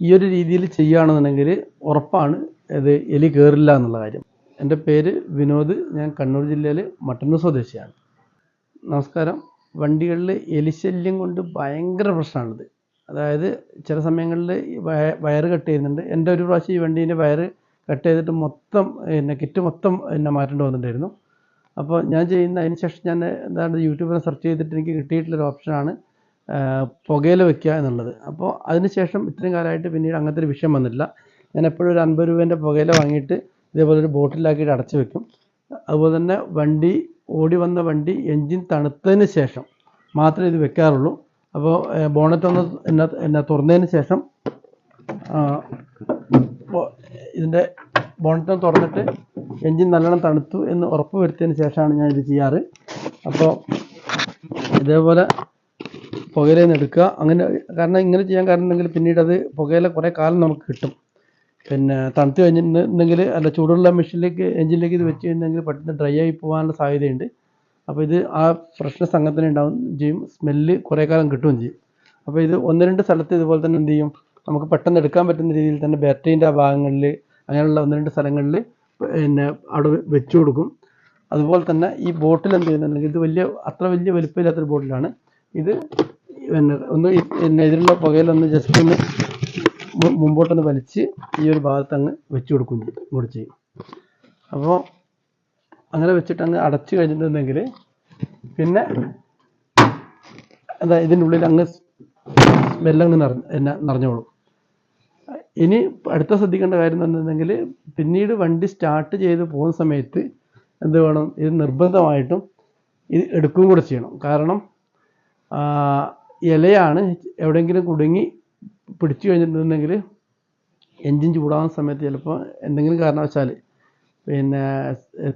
ഈ ഒരു രീതിയിൽ ചെയ്യുകയാണെന്നുണ്ടെങ്കിൽ ഉറപ്പാണ് ഇത് എലി കയറില്ല എന്നുള്ള കാര്യം. എന്റെ പേര് വിനോദ്. ഞാൻ കണ്ണൂർ ജില്ലയിലെ മട്ടന്നൂർ സ്വദേശിയാണ്. നമസ്കാരം. വണ്ടികളിൽ എലിശല്യം കൊണ്ട് ഭയങ്കര പ്രശ്നമാണിത്. അതായത് ചില സമയങ്ങളിൽ വയർ കട്ട് ചെയ്യുന്നുണ്ട്. എന്റെ ഒരു പ്രാവശ്യം ഈ വണ്ടീന്റെ വയർ കട്ട് ചെയ്തിട്ട് മൊത്തം പിന്നെ കിറ്റ് മൊത്തം എന്നെ മാറ്റേണ്ടി വന്നിട്ടുണ്ടായിരുന്നു. അപ്പോൾ ഞാൻ ചെയ്യുന്ന അതിന് ശേഷം ഞാൻ എന്താണ് യൂട്യൂബിൽ സെർച്ച് ചെയ്തിട്ട് എനിക്ക് കിട്ടിയിട്ടുള്ളൊരു ഓപ്ഷനാണ് പുകയില വെക്കുക എന്നുള്ളത്. അപ്പോൾ അതിന് ശേഷം ഇത്രയും കാലമായിട്ട് പിന്നീട് അങ്ങനത്തെ ഒരു വിഷയം വന്നിട്ടില്ല. ഞാൻ എപ്പോഴും ഒരു അൻപത് രൂപേന്റെ പുകയില വാങ്ങിയിട്ട് ഇതേപോലെ ഒരു ബോട്ടിലാക്കിയിട്ട് അടച്ചു വെക്കും. അതുപോലെ തന്നെ വണ്ടി ഓടി വന്ന വണ്ടി എൻജിൻ തണുത്തതിന് ശേഷം മാത്രമേ ഇത് വെക്കാറുള്ളൂ. അപ്പോൾ ബോണറ്റ് ഒന്ന് എന്നെ എന്നെ തുറന്നതിന് ശേഷം ഇതിന്റെ ബോണറ്റ് തുറന്നിട്ട് എൻജിൻ നല്ലോണം തണുത്തു എന്ന് ഉറപ്പ് വരുത്തിയതിന് ശേഷമാണ് ഞാൻ ഇത് ചെയ്യാറ്. അപ്പോൾ ഇതേപോലെ പുകയില നിന്ന് എടുക്കുക. അങ്ങനെ കാരണം ഇങ്ങനെ ചെയ്യാൻ കാരണം പിന്നീട് അത് പുകയില കുറേ കാലം നമുക്ക് കിട്ടും. പിന്നെ തണുത്ത് കഴിഞ്ഞിട്ടുണ്ടെങ്കിൽ അല്ല ചൂടുള്ള മെഷീനിലേക്ക് എഞ്ചിനിലേക്ക് ഇത് വെച്ച് കഴിഞ്ഞിട്ടുണ്ടെങ്കിൽ പെട്ടെന്ന് ഡ്രൈ ആയി പോകാനുള്ള സാധ്യതയുണ്ട്. അപ്പോൾ ഇത് ആ ഫ്രഷ്നെസ് അങ്ങനെ തന്നെ ഉണ്ടാവും ചെയ്യും. സ്മെല്ല് കുറേ കാലം കിട്ടുകയും ചെയ്യും. അപ്പോൾ ഇത് ഒന്ന് രണ്ട് സ്ഥലത്ത് ഇതുപോലെ തന്നെ എന്ത് ചെയ്യും? നമുക്ക് പെട്ടെന്ന് എടുക്കാൻ പറ്റുന്ന രീതിയിൽ തന്നെ ബാറ്ററീന്റെ ആ ഭാഗങ്ങളിൽ അങ്ങനെയുള്ള ഒന്ന് രണ്ട് സ്ഥലങ്ങളിൽ പിന്നെ അവിടെ വെച്ചു കൊടുക്കും. അതുപോലെ തന്നെ ഈ ബോട്ടിൽ എന്ത് ചെയ്യുന്നുണ്ടെങ്കിൽ ഇത് വലിയ അത്ര വലിയ വലിപ്പമില്ലാത്തൊരു ബോട്ടിലാണ്. ഇത് പിന്നെ ഒന്ന് പിന്നെ ഇതിലുള്ള പുകയിലൊന്ന് ജസ്റ്റ് ഒന്ന് മുമ്പോട്ടൊന്ന് വലിച്ച് ഈ ഒരു ഭാഗത്ത് അങ്ങ് വെച്ച് കൊടുക്കും ചെയ്യും. അപ്പോൾ അങ്ങനെ വെച്ചിട്ട് അങ്ങ് അടച്ചു കഴിഞ്ഞിട്ടുണ്ടെങ്കിൽ പിന്നെ എന്താ ഇതിനുള്ളിൽ അങ്ങ് സ്മെല്ലങ്ങ് നിറഞ്ഞ് എന്നെ നിറഞ്ഞോളും. ഇനി അടുത്ത ശ്രദ്ധിക്കേണ്ട കാര്യം എന്ന് പറഞ്ഞിട്ടുണ്ടെങ്കിൽ പിന്നീട് വണ്ടി സ്റ്റാർട്ട് ചെയ്ത് പോകുന്ന സമയത്ത് എന്ത് വേണം? ഇത് നിർബന്ധമായിട്ടും ഇത് എടുക്കുകയും കൂടെ ചെയ്യണം. കാരണം ഇലയാണ് എവിടെയെങ്കിലും കുടുങ്ങി പിടിച്ചു കഴിഞ്ഞിട്ടുണ്ടെങ്കിൽ എൻജിൻ ചൂടാകുന്ന സമയത്ത് ചിലപ്പോൾ എന്തെങ്കിലും കാരണവശാൽ പിന്നെ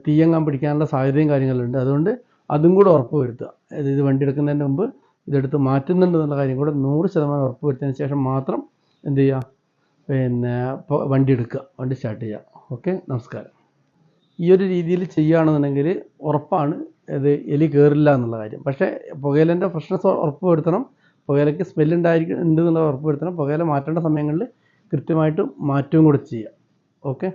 തീയങ്ങാൻ പിടിക്കാനുള്ള സാധ്യതയും കാര്യങ്ങളുണ്ട്. അതുകൊണ്ട് അതും കൂടെ ഉറപ്പ് വരുത്തുക. ഇത് വണ്ടി എടുക്കുന്നതിന് മുമ്പ് ഇതെടുത്ത് മാറ്റുന്നുണ്ട് എന്നുള്ള കാര്യം കൂടെ നൂറ് ശതമാനം ഉറപ്പ് വരുത്തിയതിന് ശേഷം മാത്രം എന്ത് ചെയ്യുക? പിന്നെ വണ്ടി എടുക്കുക. വണ്ടി സ്റ്റാർട്ട് ചെയ്യുക. ഓക്കെ? നമസ്കാരം. ഈ ഒരു രീതിയിൽ ചെയ്യുകയാണെന്നുണ്ടെങ്കിൽ ഉറപ്പാണ് ഇത് എലി കയറില്ല എന്നുള്ള കാര്യം. പക്ഷേ പുകയിലന്റെ ഫ്രഷ്നെസ് ഉറപ്പ് വരുത്തണം പുകയിലയ്ക്ക് സ്മെല്ല് ഉണ്ടായിരിക്കും ഉണ്ട് എന്നുള്ളത് ഉറപ്പ് വരുത്തണം പുകയില മാറ്റേണ്ട സമയങ്ങളിൽ കൃത്യമായിട്ട് മാറ്റവും കൂടെ ചെയ്യുക. ഓക്കെ